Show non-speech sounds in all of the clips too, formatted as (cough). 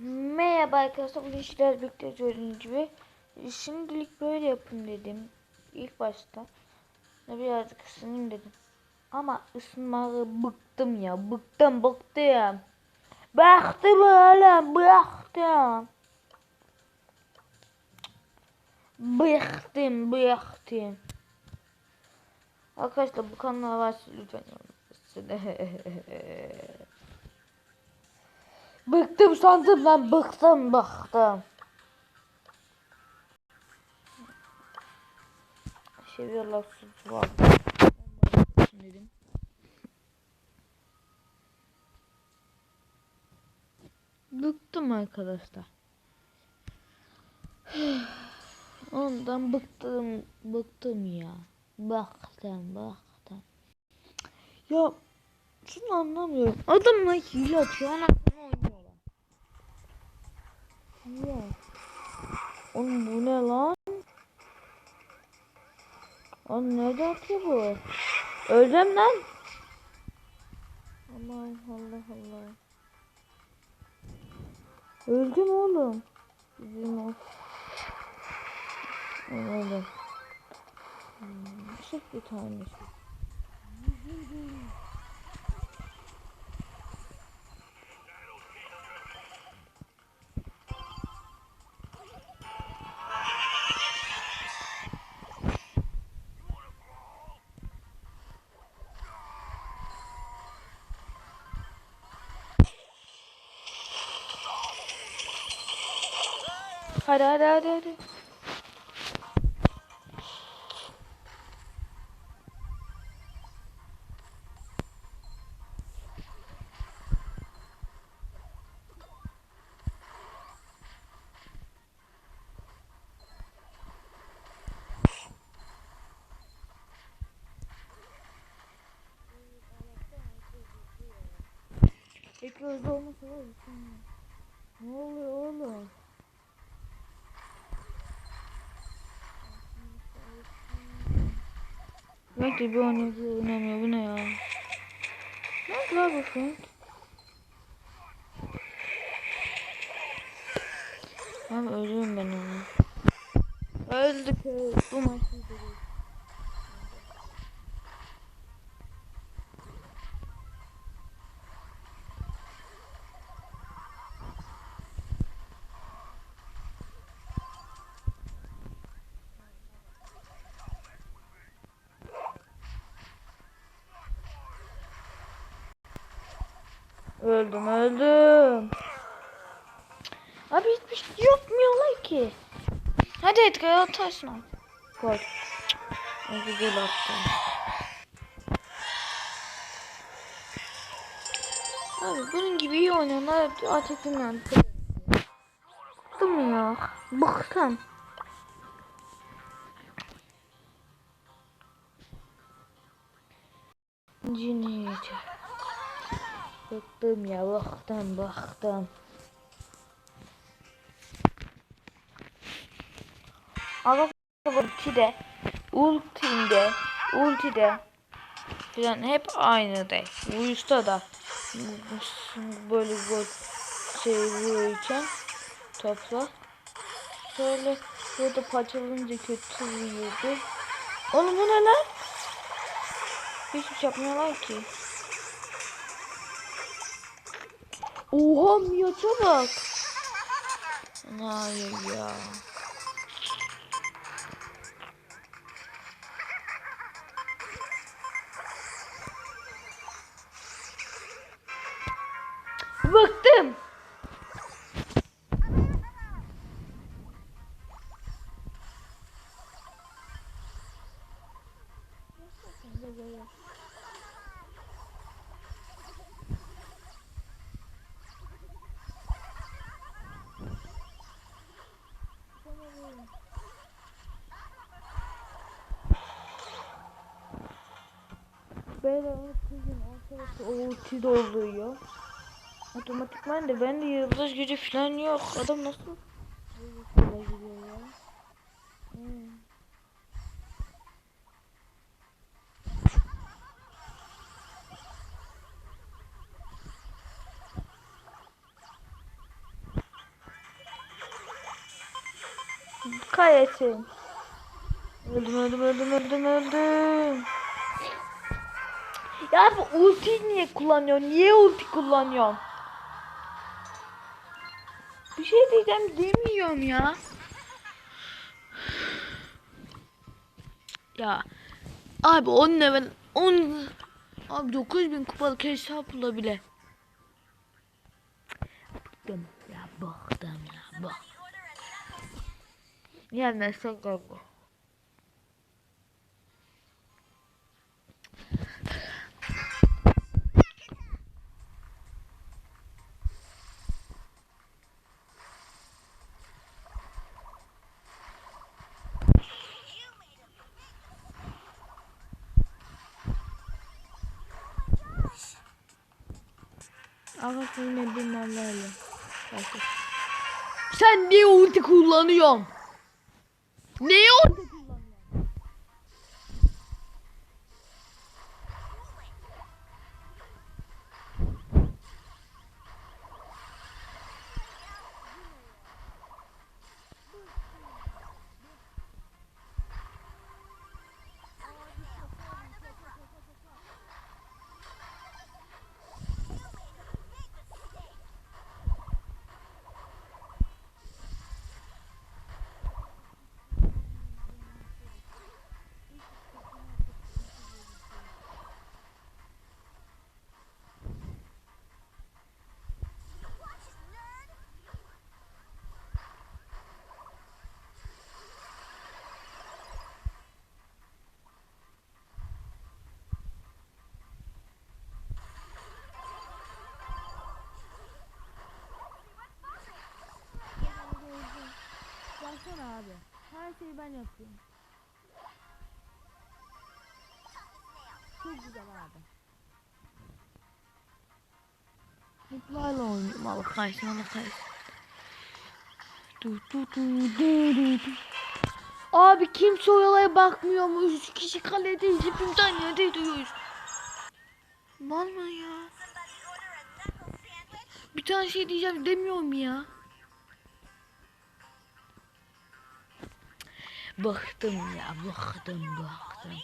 Merhaba arkadaşlar bugün sizlerle birlikte gördüğünüz gibi. Şimdilik böyle yapın dedim ilk başta. Birazcık ısınayım dedim. Ama ısınmağı bıktım ya bıktım bıktım. Bıktım oğlum bıktım. Bıktım bıktım. Arkadaşlar bu kanala varsa lütfen (laughs) Bıktım sandım ben bıktım bıktım. Seviyorlar suç var. Bıktım arkadaşlar. (sighs) Ondan bıktım, bıktım ya. Bıktım, bıktım. Ya şunu anlamıyorum. Adamla hile atıyor, anasını oynuyorlar. Ya. Oğlum bu ne lan? Oğlum nerede atıyor bu? Öleceğim lan. Aman Allah Allah. Öldüm oğlum. Bizim o. Öldüm. Hmm, sırf bir tanesi. Hadi hadi hadi hadi. Peki hızlı olmasa var ya. Ne oluyor oğlum? Frank de bir oynuyor, bir oynamıyor. Bu ne ya? Ne yapıyor bu Frank? Abi ölüyorum ben onu. Öldük. Bu maçı Öldüm öldüm. Abi hiçbir şey yapmıyorlar ki. Hadi Edgar atarsın abi. Gol. Hadi gol attı. Abi bunun gibi iyi oynayanlar ateşimden. Bıktım ya. Bıktım. Bıktım ya bıktım bıktım. Ama ultide, ultinde, ultide falan hep aynı de. Vuruşta da böyle gol şey vururken topla. Şöyle burada parçalanınca kötü vuruyordu. Oğlum bu ne lan? Hiçbir şey yapmıyorlar ki. Oha Miyaç'a bak. Hayır ya. böyle otistim ortalıkta o ulti dolduruyor. Otomatikman de bende yıldız gücü falan yok. Adam nasıl böyle gidiyor ya? Hmm. Kayetim. Öldüm öldüm öldüm öldüm öldüm. Ya bu ulti niye kullanıyorsun? Niye ulti kullanıyorsun? Bir şey diyeceğim demiyorum ya. Ya abi 10 level 10 abi 9000 kupalık hesapla bile. Bıktım ya bıktım ya bıktım. Gelmezsen kalma. Yine bir mallarla. Sen niye ulti kullanıyorsun? Niye ulti kullanıyorsun? Baksana abi. Her şeyi ben yapıyorum. Çok güzel abi. Mutlarla oynuyorum. Allah kahretsin Allah du. Abi kimse oyalaya bakmıyor mu? Üç kişi kaledeyiz. Hepimden yerde duyuyoruz. Mal mı ya? Bir tane şey diyeceğim demiyorum ya. Bıktım ya bıktım bıktım.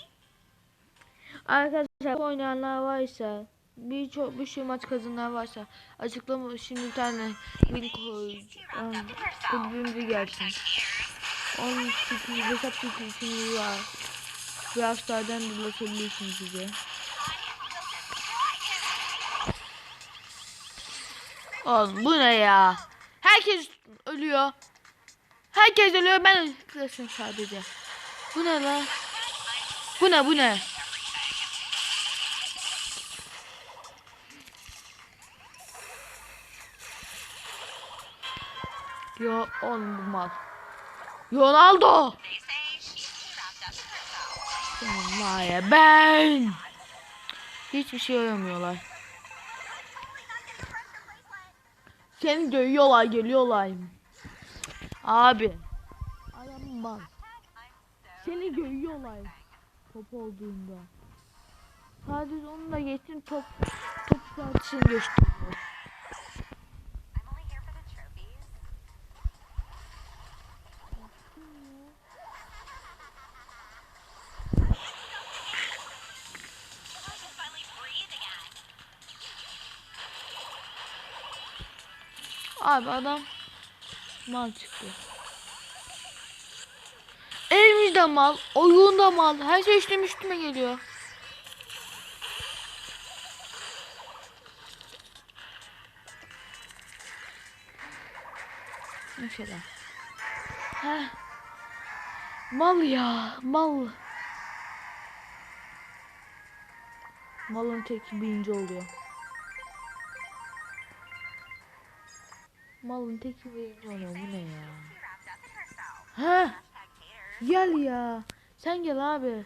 Arkadaşlar oynayanlar varsa birçok bir şey maç kazananlar varsa açıklama şimdi bir tane link koyacağım. Kulübümüze gelsin. 18 hesap çekilişimiz var. Brawl Stars'dan da ulaşabilirsiniz bize. Oğlum bu ne ya? Herkes ölüyor. Herkes ölüyor ben ölüyorum sadece. Bu ne lan? Bu ne bu ne? Yo oğlum bu mal. Ronaldo. Ya ben. Hiçbir şey aramıyorlar. Seni görüyorlar geliyorlar. Abi. Adam mal. Seni görüyorlar. Top olduğunda. Sadece onunla geçin top top tartışın gösteriyor. I'm only here for the trophies. I can finally breathe again. Abi adam mal çıktı. Elimiz de mal, oyun da mal. Her şey üstüme üstüme geliyor. Mesela. Heh. Mal ya, mal. Malın teki birinci oluyor. Malın teki birinci oluyor. Bu ne ya? Taters. Gel ya. Sen gel abi.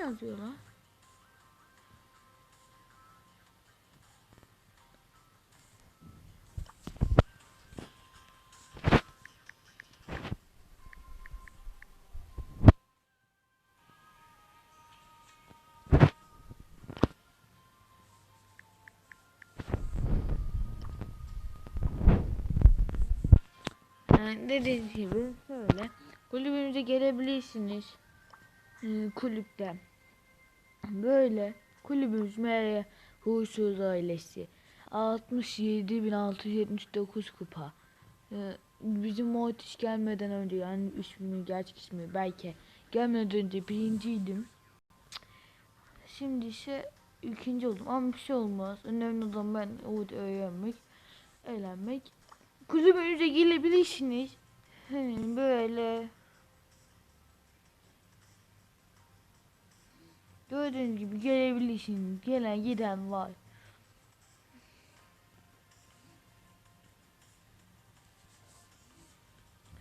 Yazıyor lan? Dediğim gibi böyle kulübümüze gelebilirsiniz. Ee, kulüpte böyle kulübümüz Meryem Huysuz ailesi. 67.679 kupa. Ee, bizim Mortis gelmeden önce yani ismi gerçek ismi belki gelmeden önce birinciydim. Şimdi ise ikinci oldum. Ama bir şey olmaz. Önemli olan ben orada öğrenmek eğlenmek. Kulübümüze gelebilirsiniz. Hı, böyle Gördüğünüz gibi gelebilirsiniz. Gelen giden var.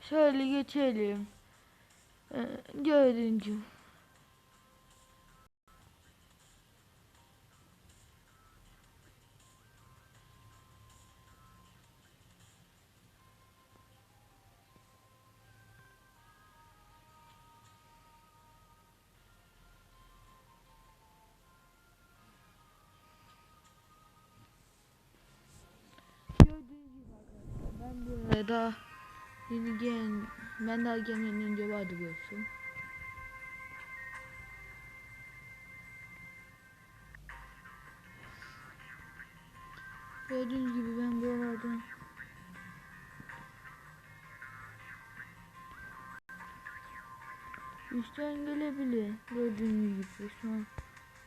Şöyle geçelim. Ee, gördüğünüz gibi. Böyle daha yeni gel ben daha gelmeden önce vardı biliyorsun. Gördüğünüz gibi ben buralardan Üstten gelebilir. Gördüğünüz gibi şu an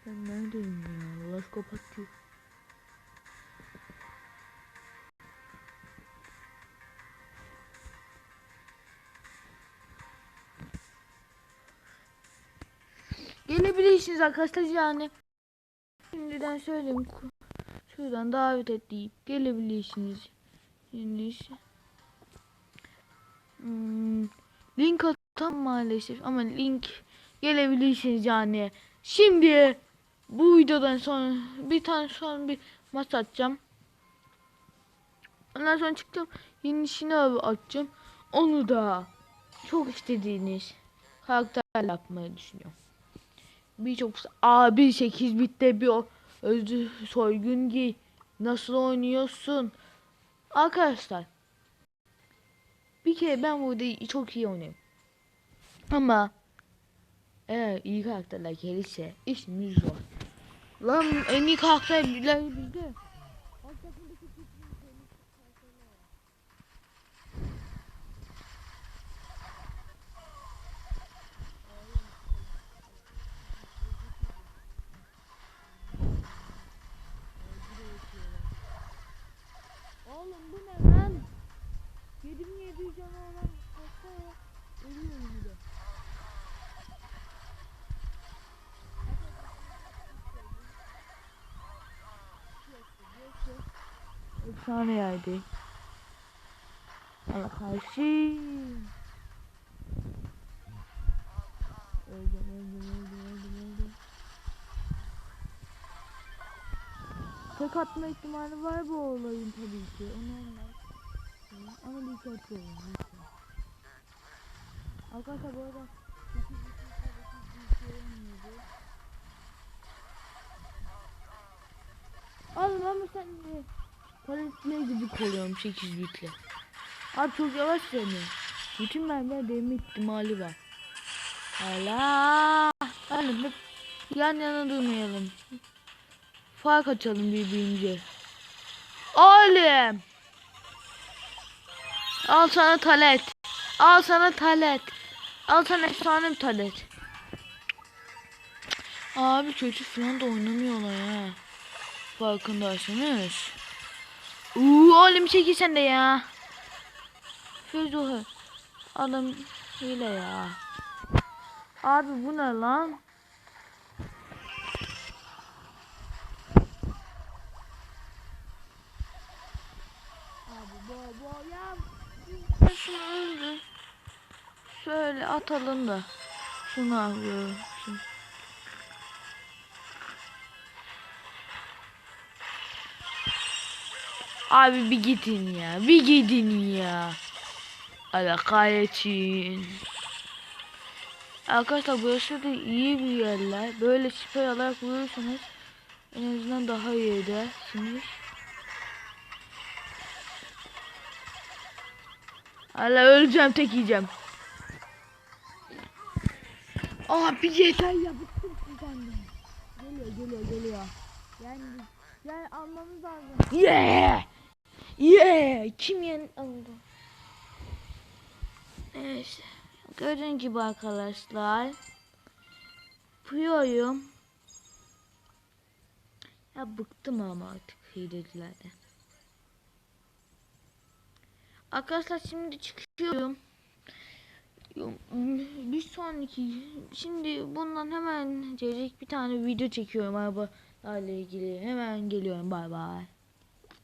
ben neredeyim ya? Allah kapatıyor. Gelebilirsiniz arkadaşlar yani. Şimdiden söyleyeyim. Şuradan davet et deyip gelebilirsiniz. Şimdi. Hmm, link atam maalesef ama link gelebilirsiniz yani. Şimdi bu videodan sonra bir tane son bir maç atacağım. Ondan sonra çıktım yeni şınav açacağım. Onu da çok istediğiniz karakter yapmayı düşünüyorum. Birçok abi 8 bitte bir özü soygun giy. Nasıl oynuyorsun? Arkadaşlar bir kere ben burada çok iyi oynuyorum. Ama eğer iyi karakterler gelirse işimiz zor. Lan en iyi karakterler bizde. Oğlum bu ne lan? 7700 canı olan hasta ya. Ölüyor bir de. Efsane yaydı. Allah karşı. Öldüm öldüm Tek atma ihtimali var bu olayın tabii ki. Onu anlar. Ama bir kere atıyorum. Arkadaşlar bu arada. Oğlum ama sen de Palestin'e gidip oluyorum 8 bitle. Abi çok yavaş dönüyor. Bütün mermiler değme ihtimali var. Allah. Hani hep yan yana durmayalım. Fark açalım birbirimize. Oğlum. Al sana talet. Al sana talet. Al sana efsane bir talet. Abi çocuk falan da oynamıyorlar ha. Farkındaysanız. Uuu oğlum çekil sen de ya. Füzuhu. Adam hile ya. Abi bu ne lan? atalım da. Şunu alıyorum. Abi bir gidin ya. Bir gidin ya. Alaka için. Arkadaşlar burası da iyi bir yerler. Böyle siper alarak vuruyorsanız en azından daha iyi edersiniz. Hala öleceğim tek yiyeceğim. Abi yeter ya bıktım sizden de. Geliyor geliyor geliyor. Yani yani almamız lazım. Yeah! Yeah! Kim yen aldı? Neyse. Gördüğün gibi arkadaşlar. Yapıyorum. Ya bıktım ama artık hilecilerden. Arkadaşlar şimdi çıkıyorum. Bir sonraki şimdi bundan hemen gelecek bir tane video çekiyorum arabalarla ilgili. Hemen geliyorum bay bay.